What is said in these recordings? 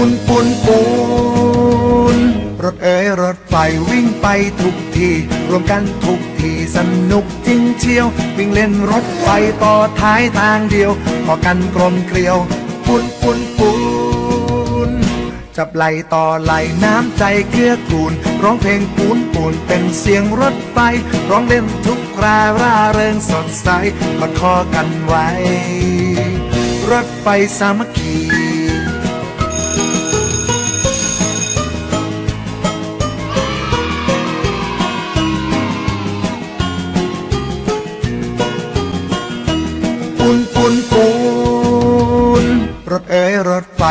ปูนปูนปูนรถเอ๋ยรถไฟวิ่งไปทุกทีรวมกันทุกทีสนุกจริงเชียว วิ่งเล่นรถไฟต่อท้ายทางเดียวพอกันกลมเกลียวปูนปูนปูนจับไหลต่อไหลน้ำใจเกื้อกูล ร้องเพลงปูนปูนเป็นเสียงรถไฟ ร้องเล่นทุกคราร่าเริงสดใสกอดคอกันไว้ รถไฟสามัคคี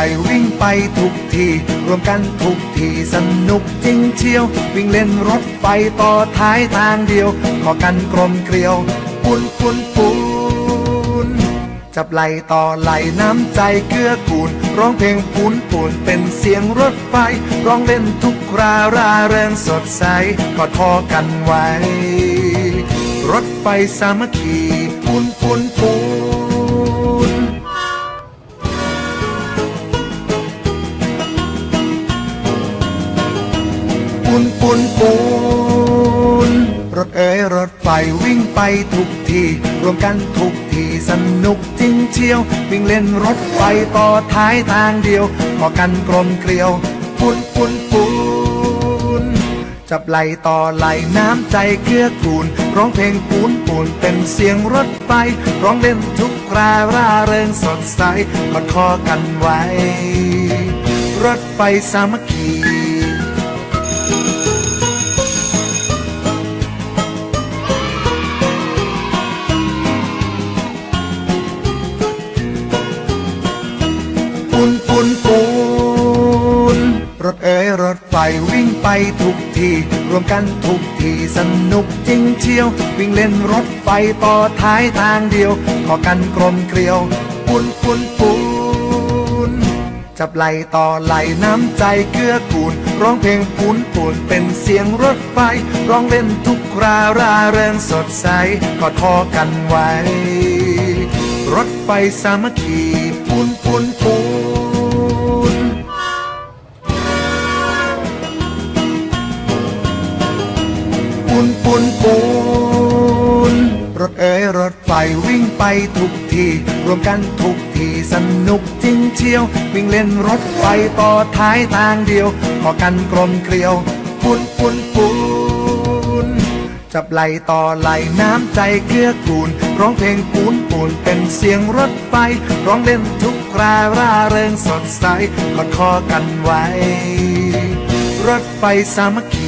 ไฟวิ่งไปทุกที รวมกันทุกทีสนุกจริงเชียว วิ่งเล่นรถไฟต่อท้ายทางเดียว ขอกันกลมเกลียวปูนปูนปูนจับไหลต่อไหลน้ำใจเกื้อกูล ร้องเพลงปูนปูนเป็นเสียงรถไฟ ร้องเล่นทุกคราราเริงสดใสกอดคอกันไว้ รถไฟสามัคคีปูนปูนปูน นปูนปูน รถเอ๋ยรถไฟวิ่งไปทุกที รวมกันทุกทีสนุกจริงเชียว วิ่งเล่นรถไฟต่อท้ายทางเดียวพอกันกลมเกลียวปูนปูนปูน จับไหลต่อไหลน้ำใจเกื้อกูล ร้องเพลงปูนปูนเป็นเสียงรถไฟ ร้องเล่นทุกคราร่าเริงสดใสกอดคอกันไว้ รถไฟสามัคคี ไฟวิ่งไปทุกที รวมกันทุกทีสนุกจริงเชียว วิ่งเล่นรถไฟต่อท้ายทางเดียว ขอกันกลมเกลียวปูนปูนปูนจับไหลต่อไหลน้ำใจเกื้อกูล ร้องเพลงปูนปูนเป็นเสียงรถไฟ ร้องเล่นทุกคราราเริงสดใสกอดคอกันไว้ รถไฟสามัคคี นปูนปูน รถเอ๋ยรถไฟวิ่งไปทุกที รวมกันทุกทีสนุกจริงเชียว วิ่งเล่นรถไฟต่อท้ายทางเดียวพอกันกลมเกลียวปูนปูนปูน จับไหลต่อไหลน้ำใจเกื้อกูล ร้องเพลงปูนปูนเป็นเสียงรถไฟ ร้องเล่นทุกคราร่าเริงสดใสกอดคอกันไว้ รถไฟสามัคคี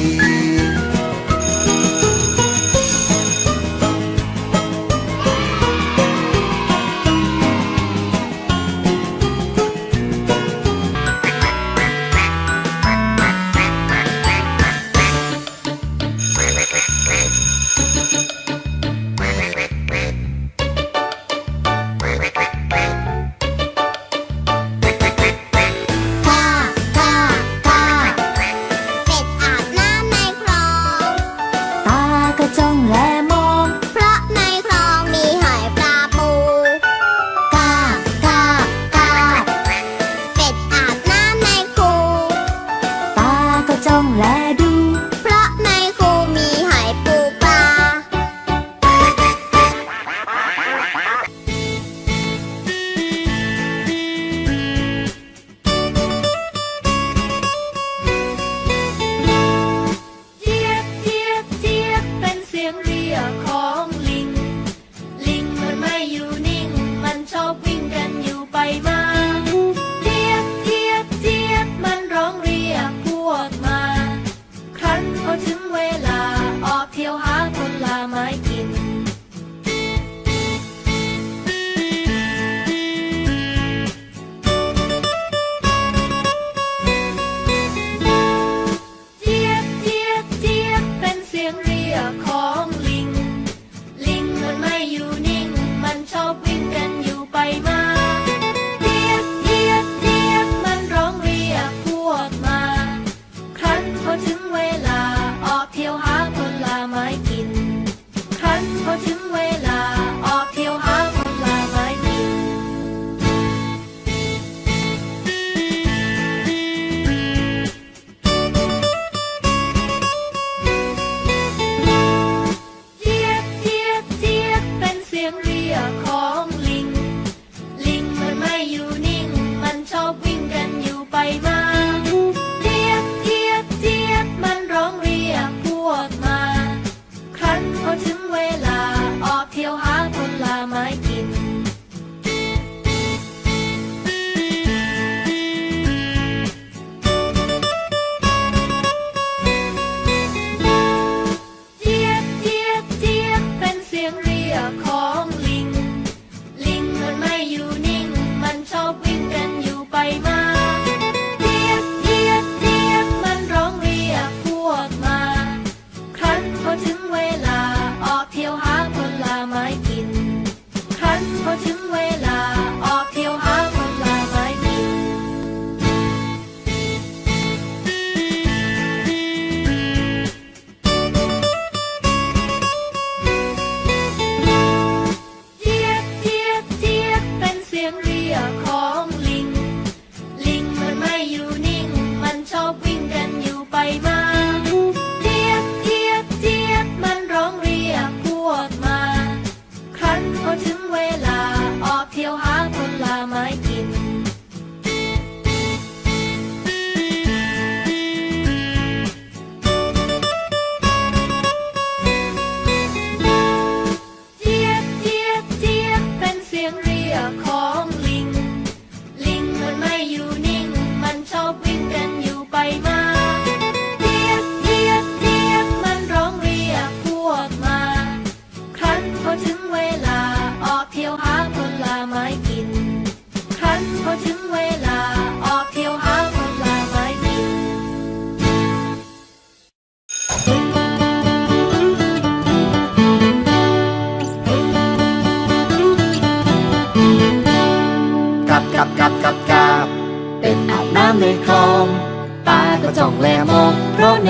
you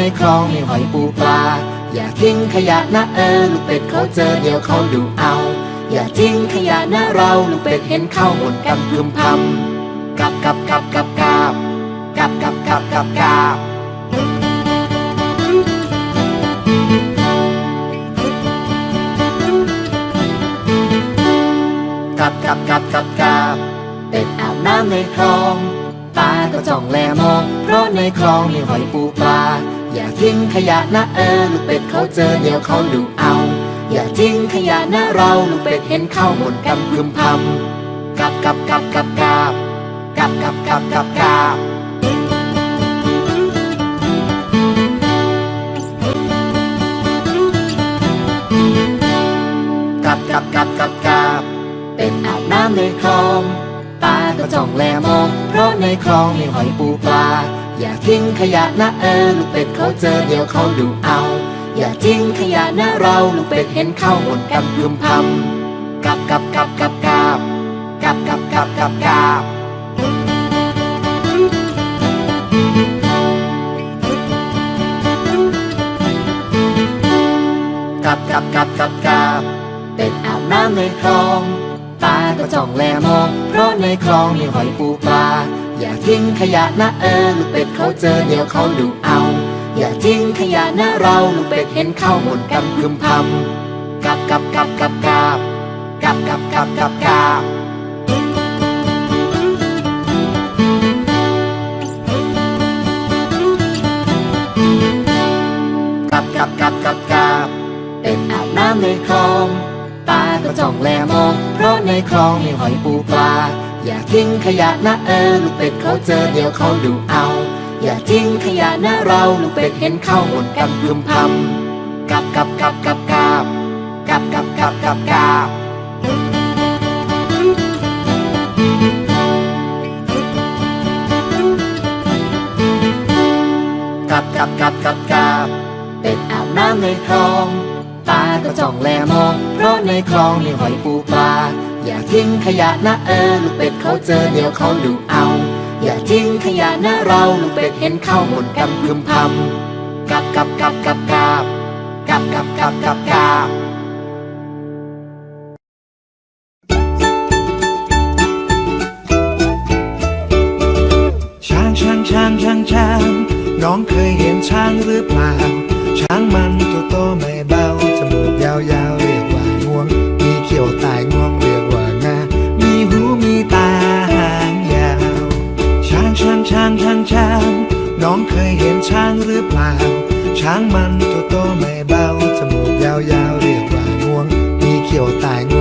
ในคลองมีหอยปูปลา อย่าทิ้งขยะนะเออลูกเป็ดเขาเจอเดี๋ยวเขาดูเอา อย่าทิ้งขยะนะเราลูกเป็ดเห็นเข้าหมดกันพึมพำกับกับกับกับกับกับกับกับกับกับกับกับกับกับกับเป็ดอาบน้ำในคลอง ตาก็จ้องแลมอง เพราะในคลองมีหอยปูปลา อย่าทิ้งขยะนะเออลูกเป็ดเขาเจอเดี๋ยวเขาดูเอา อย่าทิ้งขยะนะเราลูกเป็ดเห็นเข้าหมดกันพึมพำกับกับกับกับกับกับกับกับกับกับกับกับกับกับกับเป็นอาบน้ำในคลอง ตาก็จ้องแลมอง เพราะในคลองมีหอยปูปลา อย่าทิ้งขยะนะเออลูกเป็ดเขาเจอเดี๋ยวเขาดูเอา อย่าทิ้งขยะนะเราลูกเป็ดเห็นเข้าหมดกันพึมพำกับกับกับกับกับกับกับกับกับกับกับกับกับกับกับเป็ดอาบน้ำในคลอง ตาก็จ้องแลมอง เพราะในคลองมีหอยปูปลา อย่าทิ้งขยะนะเออลูกเป็ดเขาเจอเดี๋ยวเขาดูเอา อย่าทิ้งขยะนะเราลูกเป็ดเห็นเข้าหมดกันพึมพำกับกับกับกับกับกับกับกับกับกับกับกับกับกับกับเป็ดอาบน้ำในคลอง ตาก็จ้องแลมอง เพราะในคลองมีหอยปูปลา อย่าทิ้งขยะนะเออลูกเป็ดเขาเจอเดี๋ยวเขาดูเอา อย่าทิ้งขยะนะเราลูกเป็ดเห็นเข้าหมดกันพึมพำกับกับกับกับกับกับกับกับกับกับกับกับกับกับกับเป็ดอาบน้ำในคลอง ตาก็จ้องแลมอง เพราะในคลองมีหอยปูปลา อย่าทิ้งขยะนะเออลูกเป็ดเขาเจอเดี๋ยวเขาดูเอา อย่าทิ้งขยะนะเราลูกเป็ดเห็นเข้าหมดกันพึมพำกับกับกับกับกับกับกับกับกับกับช้างช้างช้างช้างช้างน้องเคยเห็นช้างหรือเปล่า ช้างมัน เคยเห็นช้างหรือเปล่า ช้างมันตัวโตไม่เบาจมูกยาวๆเรียกว่า งวง มีเขียวตายงวง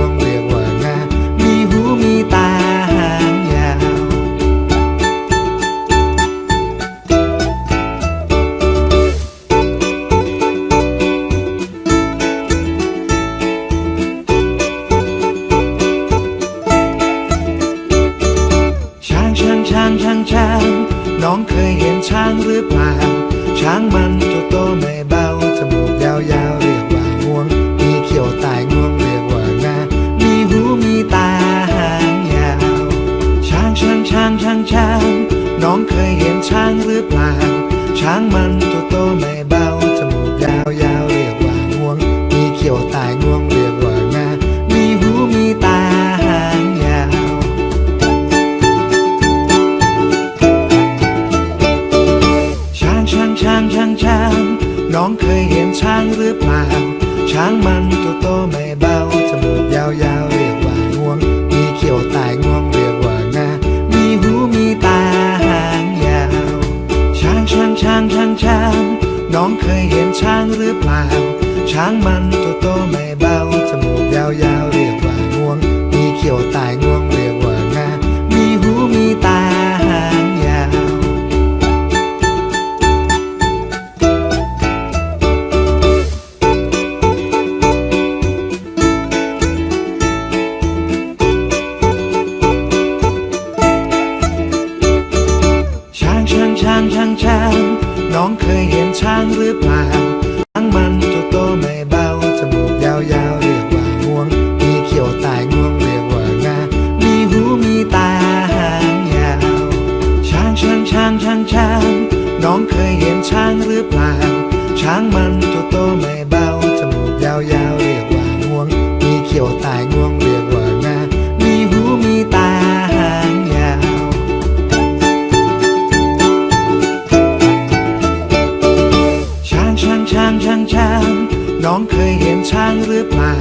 น้องเคยเห็นช้างหรือเปล่า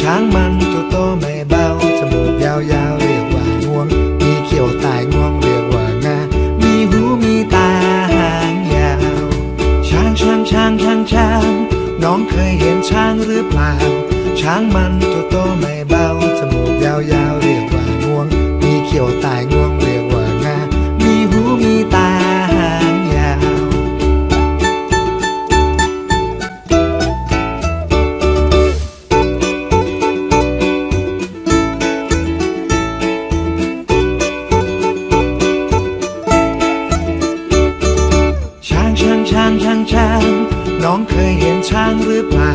ช้างมันตัวโตไม่เบา จมูกยาวๆเรียกว่างวง มีเขียวตายงวงเรียกว่างา มีหูมีตาหางยาว ช้างช้างช้างช้างช้าง น้องเคยเห็นช้างหรือเปล่า ช้างมันตัวโตไม่เบา จมูกยาวๆเรียกว่างวง มีเขียวตายงวง ช้างน้องเคยเห็นช้างหรือเปล่า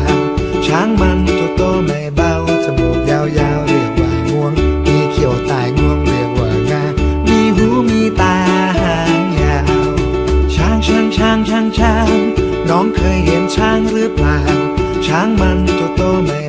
ช้างมันตัวโตไม่เบา จมูกยาวๆเรียกว่างวง มีเขียวตายงวงเรียกว่างา มีหูมีตาหางยาว ช้างช้างช้างช้างช้าง น้องเคยเห็นช้างหรือเปล่า ช้างมันตัวโตไม่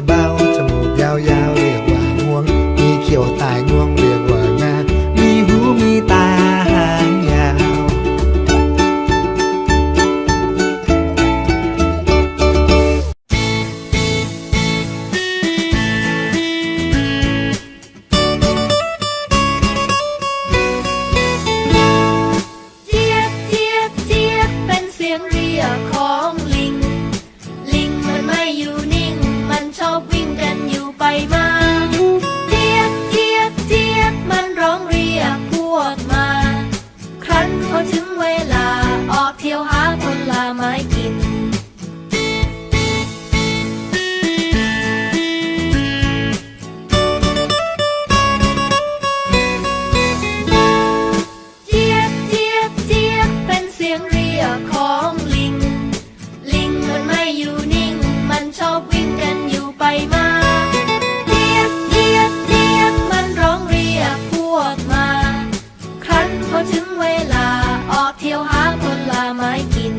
พอถึงเวลาออกเที่ยวหาผลไม้กิน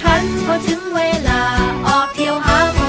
ครั้นพอถึงเวลาออกเที่ยวหา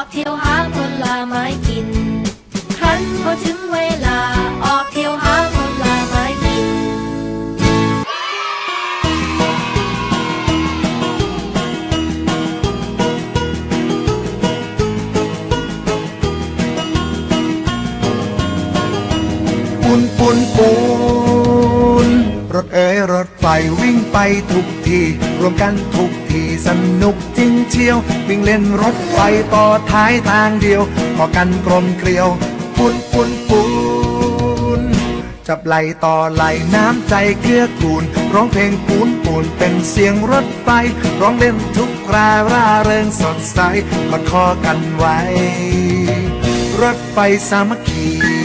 ออกเที่ยวหาผลไม้กิน ครั้นพอถึงเวลา ออกเที่ยวหาผลไม้กินปุ่นปุ่นปุ่นรถเอ๋ยรถไฟวิ่งไปทุกที่รวมกันทุก ชียว วิ่งเล่นรถไฟต่อท้ายทางเดียวพอกันกลมเกลียว ปุ่นปุ่นปุ่นจับไหลต่อไหลน้ำใจเกื้อกูล ร้องเพลงปูนปูนเป็นเสียงรถไฟ ร้องเล่นทุกคราร่าเริงสดใสกอดคอกันไว้ รถไฟสามัคคี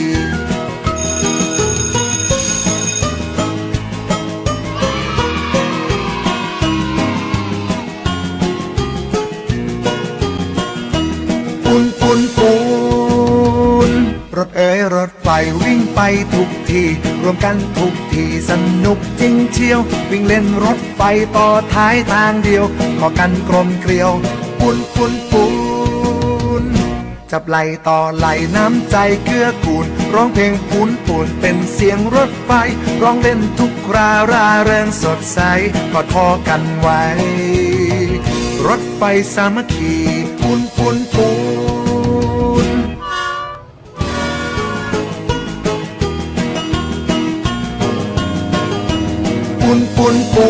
ทุกทีรวมกันทุกทีสนุกจริงเชียว วิ่งเล่นรถไฟต่อท้ายทางเดียว ขอกันกลมเกลียวปูนปูนปูนจับไหลต่อไหลน้ำใจเกื้อกูล ร้องเพลงปูนปูนเป็นเสียงรถไฟ ร้องเล่นทุกคราราเริงสดใสกอดคอกันไว้ รถไฟสามัคคีปูนปูนปูน นปูนปู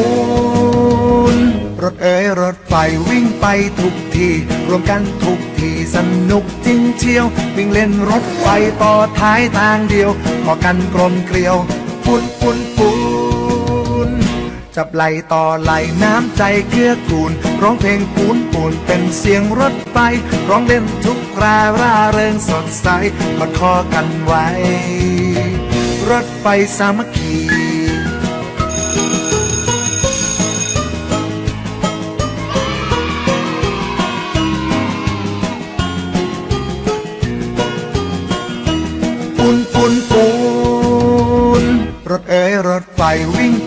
น รถเอ๋ยรถไฟวิ่งไปทุกที รวมกันทุกทีสนุกจริงเชียว วิ่งเล่นรถไฟต่อท้ายทางเดียวพอกันกลมเกลียวปูนปูนปูน จับไหลต่อไหลน้ำใจเกื้อกูล ร้องเพลงปูนปูนเป็นเสียงรถไฟ ร้องเล่นทุกคราร่าเริงสดใสกอดคอกันไว้ รถไฟสามัคคี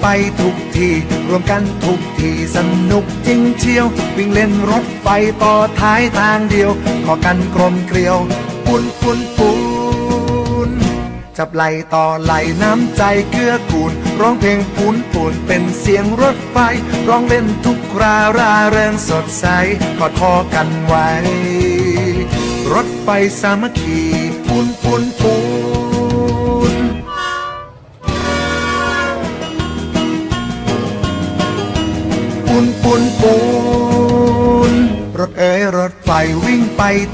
ไปทุกทีรวมกันทุกทีสนุกจริงเชียว วิ่งเล่นรถไฟต่อท้ายทางเดียว ขอกันกลมเกลียวปูนปูนปูนจับไหลต่อไหลน้ำใจเกื้อกูล ร้องเพลงปูนปูนเป็นเสียงรถไฟ ร้องเล่นทุกคราร่าเริงสดใสกอดคอกันไว้ รถไฟสามัคคีปูนปูนปูน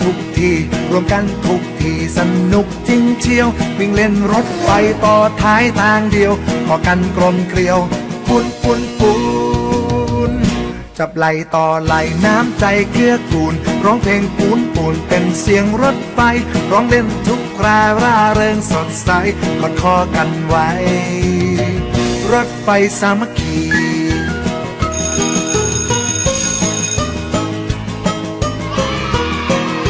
ทุกที รวมกันทุกทีสนุกจริงเชียว วิ่งเล่นรถไฟต่อท้ายทางเดียวพอกันกลมเกลียวปูนปูนปูนจับไหลต่อไหลน้ำใจเกื้อกูล ร้องเพลงปูนปูนเป็นเสียงรถไฟ ร้องเล่นทุกคราร่าเริงสดใสกอดคอกันไว้ รถไฟสามัคคี